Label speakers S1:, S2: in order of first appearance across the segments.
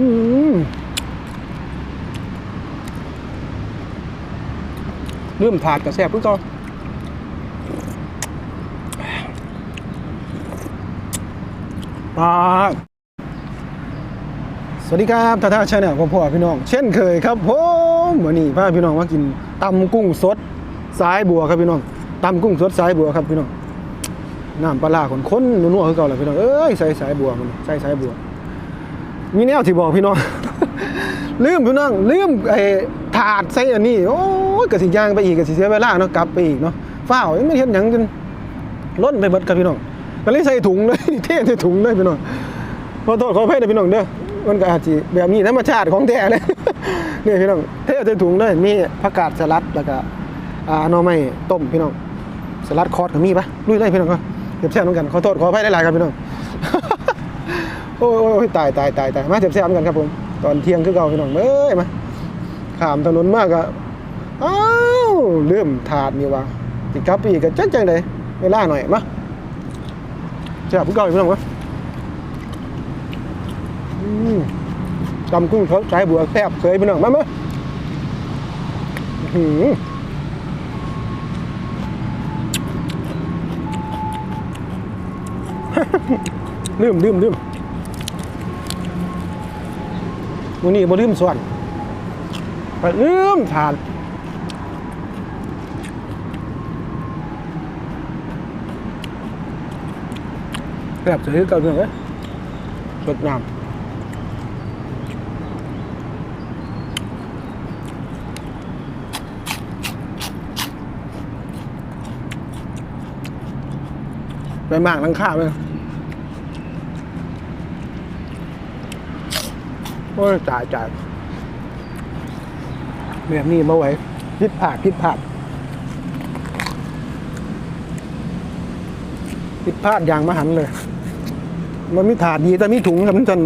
S1: อืมเริ่มถาดกับแซ่บพิ่งก่อนปาสวัสดีครับท่าท่าชาแนลพ่อพ่อพี่น้อง เช่นเคยครับผมวันนี้พาพี่น้องมากินตำกุ้งสดสายบัวครับพี่น้องตำกุ้งสดสายบัวครับพี่น้องน้ำปลาร้าคนค้นนัวๆคือเก่าเลยพี่น้องเอ้ยใส่สายบัวมันใส่สายบัว มีแนวที่บอกพี่น้อง ลืมพี่น้องลืมไอ้ถาดใส่อันนี้โอ้ยกระสิย่างไปอีกกระสิเสียเวลาเนาะกลับไปอีกเนาะฝ้าวยังไม่เห็นหยังจนล้นไปเบิดครับพี่น้องก็เลยใส่ถุงเลยเท่ใส่ถุงเลยพี่น้องขอโทษขออภัยนะพี่น้องเด้อมันก็อาจจะแบบนี้ธรรมชาติของแท้เลยนี่พี่น้องเท่ใส่ถุงเลยมีผักกาดสลัดแล้วก็อ่าหน่อไม้ต้มพี่น้องสลัดคอร์สก็มีปะลุยเลยพี่น้องก็เก็บแซ่น้ำกันขอโทษขออภัยหลายๆครับพี่น้อง โอ้ยโอ้ยตายตายตายตายมาเจ็บแซ่บๆกันครับผม ตอนเที่ยงคือเก่าพี่น้องเอ้ยมาขามถนนมากอะอ้าวเริ่มถาดนี่วะติดกับปีกันจังจังเลยเวลาหน่อยมาแซ่บคือเก่าพี่น้องวะอืมตำกุ้งทอดสายบัวแซ่บเคยพี่น้องมามาหือลืมลืมลืม มื้อนี้บ่ลืมส่วนไปลืมทานแบบซื้อเก่าเรื่องเอ้ยสดน้ำไปมากนังข้าวเลย อ้ยจ่ายจ่ายแบบนี้มาไหวพิดผาดพิดผาดพิดพลาดอย่างมหันเลย มันมีถาดดีแต่มีถุงครับมันจัน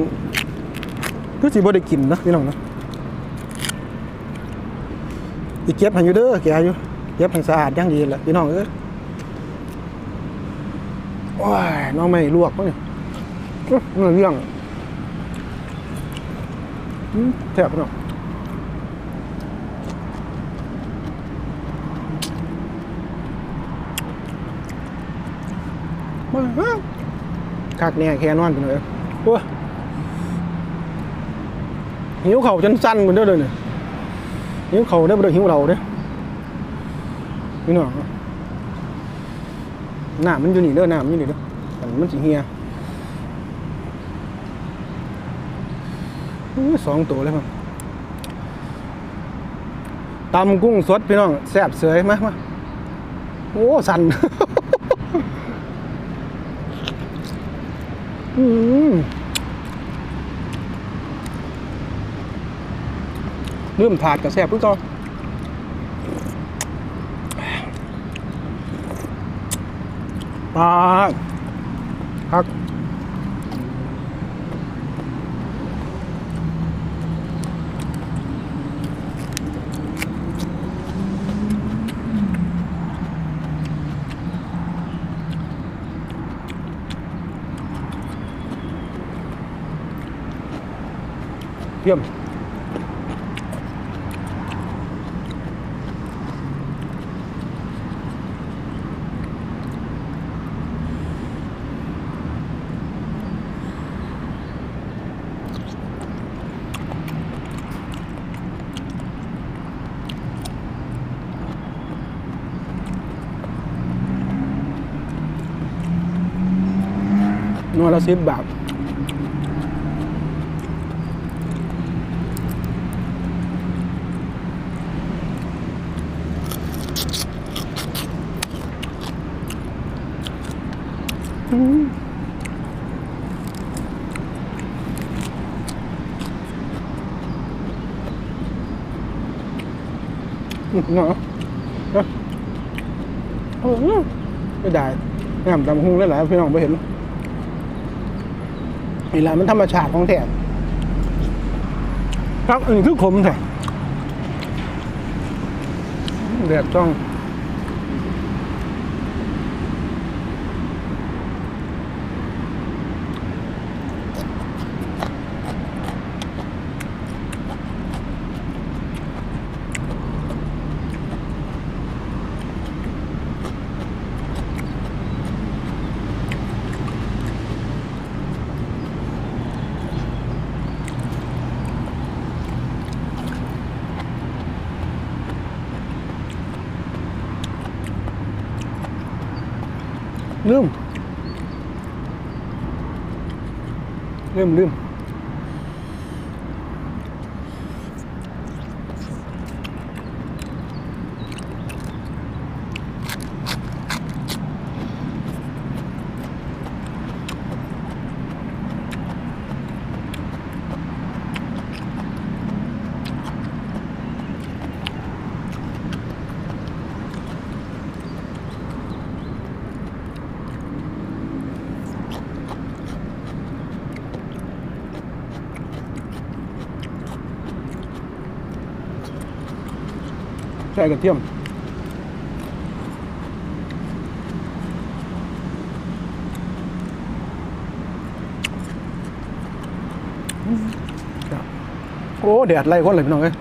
S1: คือสิบ่ได้กินนะพี่น้องนะอีเก็บให้อยู่เด้อแกอยู่เก็บให้สะอาดอย่างดีแหละพี่น้องเอ้ยโอ้ยน้องไม่ลวกเนี่ยเนื้อเรื่อง แซ่บพี่น้องมาะคักแน่แค่นอนพี่น้องเอ้ยโอ้หิวเข่าจนสั้นเหมือนเดิมเลยเนี่ยหิวเข่าได้บ่ได้หิวเราเด้อพี่น้องน้ำมันอยู่นี่เด้อหน้ำมันอยู่นี่เด้อมันสิเฮีย สองตัวเลยมั้งตำกุ้งสดพี่น้องแซ่บเสยมามาโอ้สั่นอืมเริ่มถาดกับแซ่บพึ่งต่อปลาครับ เยี่ยมนวดละสิบบาท เนาะเออไม่ได้งามตำหุงแล้วหลายพี่น้องไปเห็นนี่แหละมันธรรมชาติของแท้ครับอันนี้คือขมแท้แดดต้อง ลืมลืมลืม กระเทียมโอ้แดดไล่คนเลยพี่น้องเอ้ย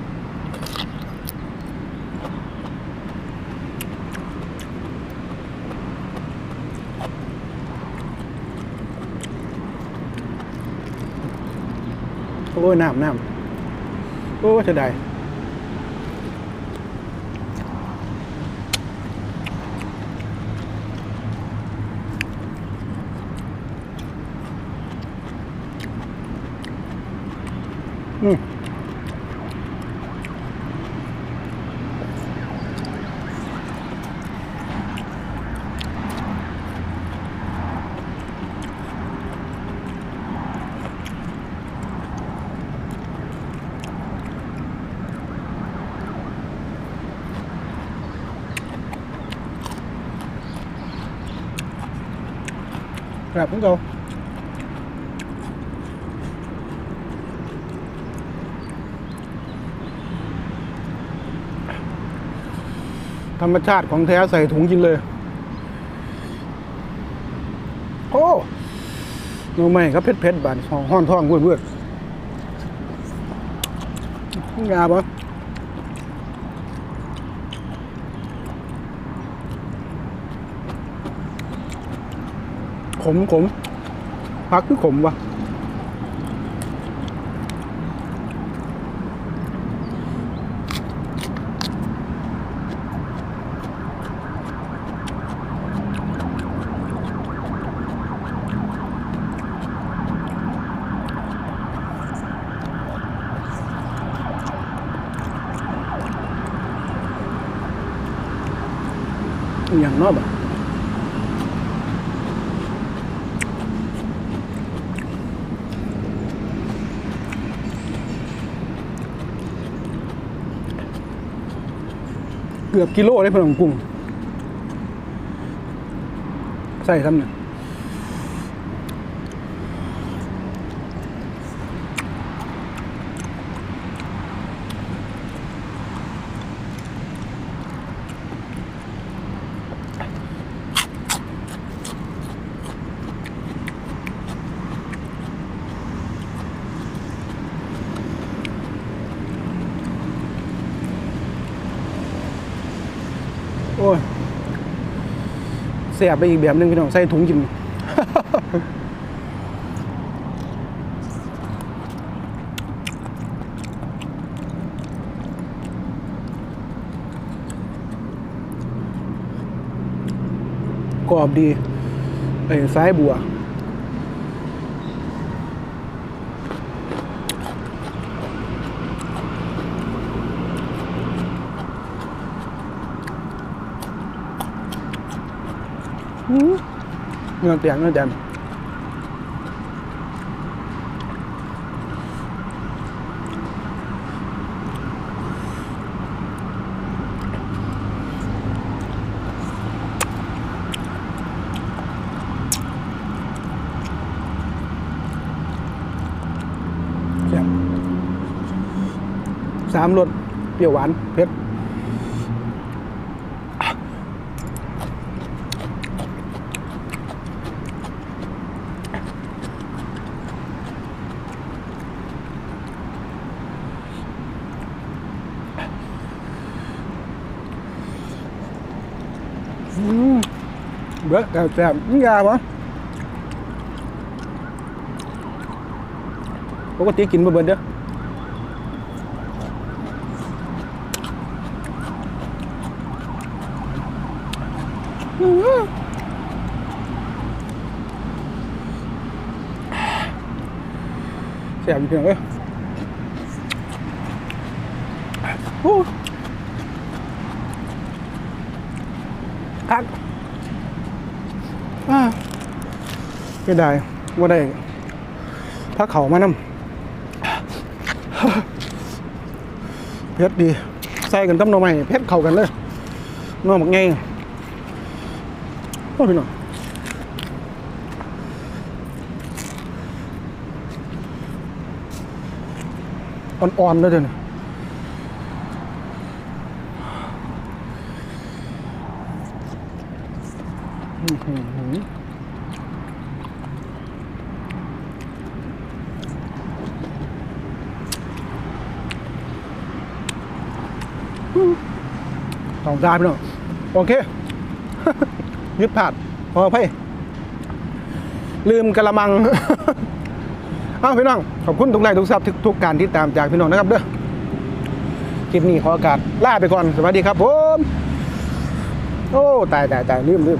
S1: โอ้ยน้ำน้ำโอ้จะได้อืม ครับพวกเรา ธรรมชาติของแท้ใส่ถุงกินเลย โอ้หนูไม่ครับเผ็ดเผ็ดบานห้องห้อนท้องเวืดเวืดงาปะขมขมพักคือขมวะ อย่างนอกอะเกือบกิโลได้พลังกุ้งใส่ทำเนี่ย อ้ยเสียบไปอีกแบบหนึงพี่น้องใส่ถุงกินกรอบดีไอ้สายบัว เงินเตียงเงิน เบิดแซ่บๆมันยาบ่ปกติกินบ่เบิดเด้อแซ่บจริงเอ้ยโอ้คัก ไม่ได้ว่าได้พักเขามานำเผ็ดดี ใส่กันกับหน่อไม้เผ็ดเข้ากันเลยหน่อหมักไงโอ้พี่น้องอ่อนๆเลยเดี๋ยวนี้อื้อหือ สองจานพี่น้องโอเค ยึดผาดพอไปลืมกระมังอ้าวพี่น้อง ขอบคุณทุกไลค์ทุกซับทุกทุกการที่ตามจากพี่น้องนะครับเด้อคลิปนี้ขออากาศลาไปก่อน สวัสดีครับผม โอ้ ตายตายตายลืมลืม